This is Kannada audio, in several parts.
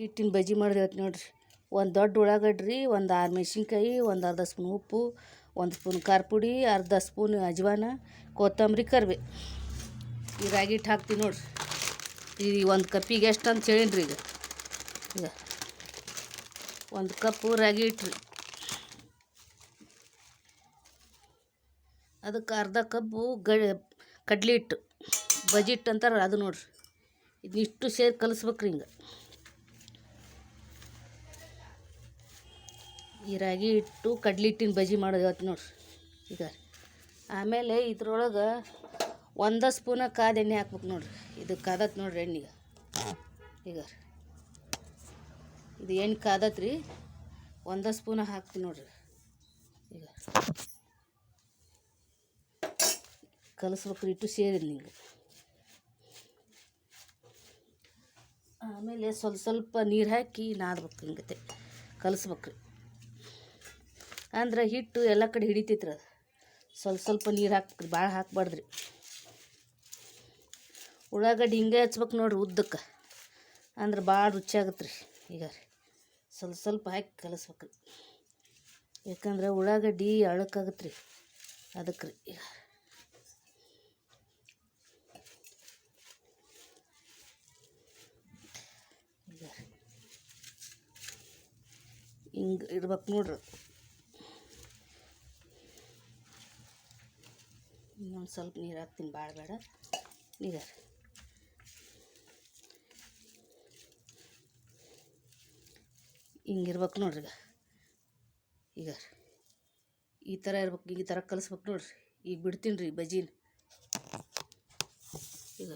ಹಿಟ್ಟಿನ ಬಜ್ಜಿ ಮಾಡಿದೆ ಇವತ್ತು ನೋಡ್ರಿ. ಒಂದು ದೊಡ್ಡ ಉಳ್ಳಾಗಡ್ಡಿ, ಒಂದು ಆರು ಮೆಣಸಿನ್ಕಾಯಿ ಒಂದು ಅರ್ಧ ಸ್ಪೂನ್ ಉಪ್ಪು, ಒಂದು ಸ್ಪೂನ್ ಖಾರ ಪುಡಿ, ಅರ್ಧ ಸ್ಪೂನ್ ಅಜ್ವಾನ, ಕೊತ್ತಂಬರಿ ಕರಿಬೇ ಈ ರಾಗಿ ಹಿಟ್ಟು ಹಾಕ್ತೀವಿ ನೋಡ್ರಿ. ಈ ಒಂದು ಕಪ್ಪಿಗೆ ಎಷ್ಟು ಅಂತ ಹೇಳಿನ್ರಿ ಈಗ. ಈಗ ಒಂದು ಕಪ್ಪು ರಾಗಿ ಹಿಟ್ಟು ಅದಕ್ಕೆ ಅರ್ಧ ಕಪ್ಪು ಗ, ಕಡ್ಲಿ ಹಿಟ್ಟು. ಬಜಿಟ್ ಹಿಟ್ಟು ಅಂತಾರೆ ಅದು ನೋಡ್ರಿ. ಇದನ್ನಿಷ್ಟು ಸೇರಿ ಕಲಿಸ್ಬೇಕ್ರಿ ಹಿಂಗೆ. ಈ ರಾಗಿ ಹಿಟ್ಟು ಕಡ್ಲೆ ಹಿಟ್ಟಿನ ಬಜ್ಜಿ ಮಾಡೋದು ನೋಡ್ರಿ. ಈಗ ಆಮೇಲೆ ಇದ್ರೊಳಗೆ ಒಂದು ಸ್ಪೂನ ಕಾದ ಎಣ್ಣೆ ಹಾಕ್ಬೇಕು ನೋಡ್ರಿ. ಇದು ಕಾದತ್ ನೋಡ್ರಿ ಎಣ್ಣೆಗೆ ಈಗ. ಇದು ಎಣ್ಣೆ ಕಾದತ್ ರೀ. ಒಂದ ಸ್ಪೂನ ಹಾಕ್ತೀನಿ ನೋಡ್ರಿ. ಈಗ. ಕಲಿಸ್ಬೇಕ್ರಿ, ಇಟ್ಟು ಸೇರಿದ್ ನಿಂಗೆ ಆಮೇಲೆ ಸ್ವಲ್ಪ ಸ್ವಲ್ಪ ನೀರು ಹಾಕಿ ನಾದ್ಬೇಕು ಹಿಂಗತೆ. ಕಲಿಸ್ಬೇಕ್ರಿ. ಅಂದ್ರೆ ಹಿಟ್ಟು ಎಲ್ಲ ಕಡೆ ಹಿಡಿತೈತ್ರಿ ಅದು. ಸ್ವಲ್ಪ ಸ್ವಲ್ಪ ನೀರು ಹಾಕ್ಬೇಕ್ರಿ ಭಾಳ ಹಾಕ್ಬಾರ್ದ್ರಿ. ಉಳ್ಳಾಗಡ್ಡಿ ಹಿಂಗೆ ಹಚ್ಬೇಕು ನೋಡ್ರಿ ಉದ್ದಕ್ಕೆ. ಅಂದ್ರೆ ಭಾಳ ರುಚಿ ಆಗತ್ತೆ ರೀ. ಈಗ ಸ್ವಲ್ಪ ಸ್ವಲ್ಪ ಹಾಕಿ ಕಲಿಸ್ಬೇಕ್ರಿ. ಯಾಕಂದ್ರೆ ಉಳ್ಳಾಗಡ್ಡಿ ಅಳಕ್ಕಾಗತ್ತೆ ರೀ ಅದಕ್ಕೆ ರೀ ಈಗ. ಹಿಂಗೆ ಇಡ್ಬೇಕು ನೋಡ್ರಿ. ಇನ್ನೊಂದು ಸ್ವಲ್ಪ ನೀರು ಹಾಕ್ತೀನಿ ಭಾಳ ಬೇಡ ನೀರು ಹಿಂಗಿರ್ಬೇಕು ನೋಡ್ರಿ ಈಗ. ಈಗ ಈ ಥರ ಇರ್ಬೇಕು, ಈ ಥರ ಕಲಿಸ್ಬೇಕು ನೋಡ್ರಿ. ಈಗ ಬಿಡ್ತೀನಿ ರೀ ಬಜೀನ್. ಈಗ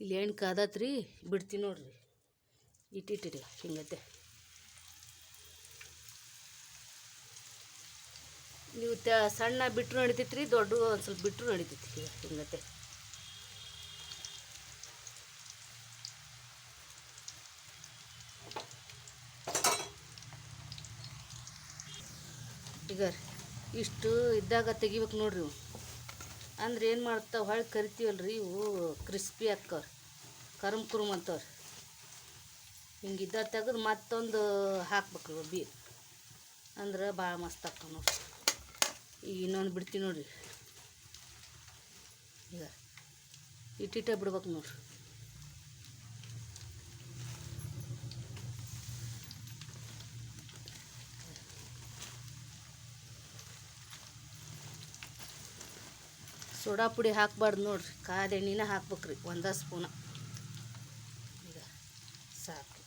ಇಲ್ಲಿ ಎಣ್ಣೆ ಕಾದತ್ರಿ ಬಿಡ್ತೀನಿ ನೋಡ್ರಿ. ಇಟ್ಟಿಟ್ಟಿರಿ ಹಿಂಗತ್ತೆ ನೀವು ತ ಸಣ್ಣ ಬಿಟ್ಟರು ರೀ ದೊಡ್ಡ ಒಂದು ಸ್ವಲ್ಪ ಬಿಟ್ಟರು ನಡಿತೈತಿ ಹಿಂಗತ್ತೆ. ಈಗ ಇಷ್ಟು ಇದ್ದಾಗ ತೆಗಿಬೇಕು ನೋಡ್ರಿ ಇವು. ಅಂದ್ರೆ ಏನು ಮಾಡ್ತಾವೆ ಹೊಳ್ಳಿ ಕರಿತೀವಲ್ರಿ ಇವು ಕ್ರಿಸ್ಪಿ ಹಾಕ್ಕವ್ರಿ ಕರುಮ್ ಕುರುಮ್ ಅಂತವ್ರಿ. ಇದ್ದಾಗ ತೆಗೆದು ಮತ್ತೊಂದು ಹಾಕ್ಬೇಕ್ರಿ ಇವು ಬಿ ಅಂದ್ರೆ ಭಾಳ ಮಸ್ತ್ ಆಗ್ತಾವೆ ನೋಡ್ರಿ. ಈಗ ಇನ್ನೊಂದು ಬಿಡ್ತೀನಿ ನೋಡಿರಿ. ಈಗ ಇಟ್ಟಿಟ್ಟೆ ಬಿಡ್ಬೇಕು ನೋಡ್ರಿ. ಸೋಡಾ ಪುಡಿ ಹಾಕ್ಬಾರ್ದು ನೋಡ್ರಿ. ಕಾದೆಣ್ಣಿನ ಹಾಕ್ಬೇಕ್ರಿ ಒಂದು ಸ್ಪೂನ ಈಗ ಸಾಕು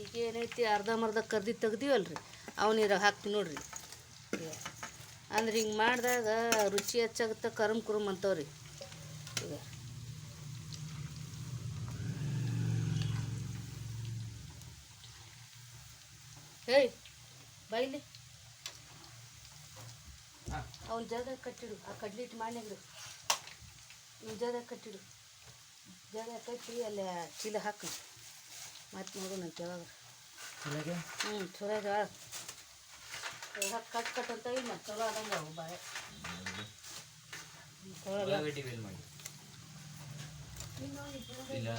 ಈಗ ಏನೈತಿ ಅರ್ಧಂಬರ್ಧ ಕರ್ದಿ ತೆಗ್ದೀವಲ್ರಿ. ಅವನೀರಾಗ ಹಾಕ್ತೀವಿ ನೋಡ್ರಿ. ಅಂದ್ರೆ ಹಿಂಗೆ ಮಾಡಿದಾಗ ರುಚಿ ಹೆಚ್ಚಾಗುತ್ತೆ, ಕರುಮ್ ಕುರುಮ್ ಅಂತವ್ರಿ. ಈಗ ಹೇಯ್, ಬೈಲಿ. ಅವ್ನ ಜಾಗ ಕಟ್ಟಿಡು, ಆ ಕಡ್ಲಿಟ್ಟು ಮಾಡಿಡು ಇವ್ನ ಜಾಗ ಕಟ್ಟಿಡು. ಜಾಗ ಕಟ್ಟಿ ಅಲ್ಲಿ ಚೀಲ ಹಾಕು. ಮತ್ತೆ ನೋಡೋಣ ಕೆಳಗೆ ಯಾವಾಗ ಹ್ಞೂ ಚಲೋ ಇದೆ ಹಾಕಿ ಕಟ್ ಕಟ್ ಅಂತ ಇಲ್ಲ ಚಲೋ ಆದಂಗ ಅವು ಬಾಳೆ. ಚಲೋ ಅದ. ಉಳ್ಳಾಗಡ್ಡಿ ಬೇಲ್ ಮಾಡಿ. ಇಲ್ಲ.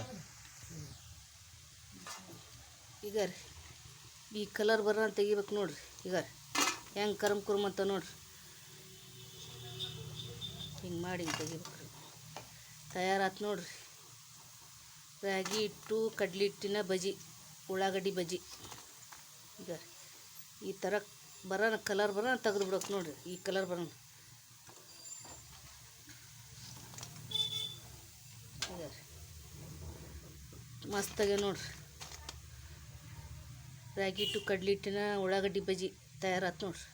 ಈಗ ರೀ ಈ ಕಲರ್ ಬರೋಣ ತೆಗಿಬೇಕು ನೋಡ್ರಿ ಈಗ ಹೆಂಗೆ ಕರಮ್ ಕುರುಮ್ ಅಂತ ನೋಡ್ರಿ. ಹಿಂಗೆ ಮಾಡಿ ತೆಗಿಬೇಕು ರೀ. ತಯಾರಾತು ನೋಡ್ರಿ. ರಾಗಿ, ಹಿಟ್ಟು ಕಡಲೆ ಹಿಟ್ಟಿನ ಬಜಿ ಉಳ್ಳಾಗಡ್ಡಿ ಬಜಿ ಈಗ ಈ ಥರ ಬರೋಣ ಕಲರ್ ಬರೋಣ ತೆಗೆದು ಬಿಡೋಕೆ ನೋಡಿರಿ, ಈ ಕಲರ್ ಬರೋಣ ಮಸ್ತಾಗೆ ನೋಡ್ರಿ. ರಾಗಿ, ಹಿಟ್ಟು ಕಡಲೆ ಹಿಟ್ಟಿನ ಉಳ್ಳಾಗಡ್ಡಿ ಬಜಿ ತಯಾರಾತು ನೋಡ್ರಿ.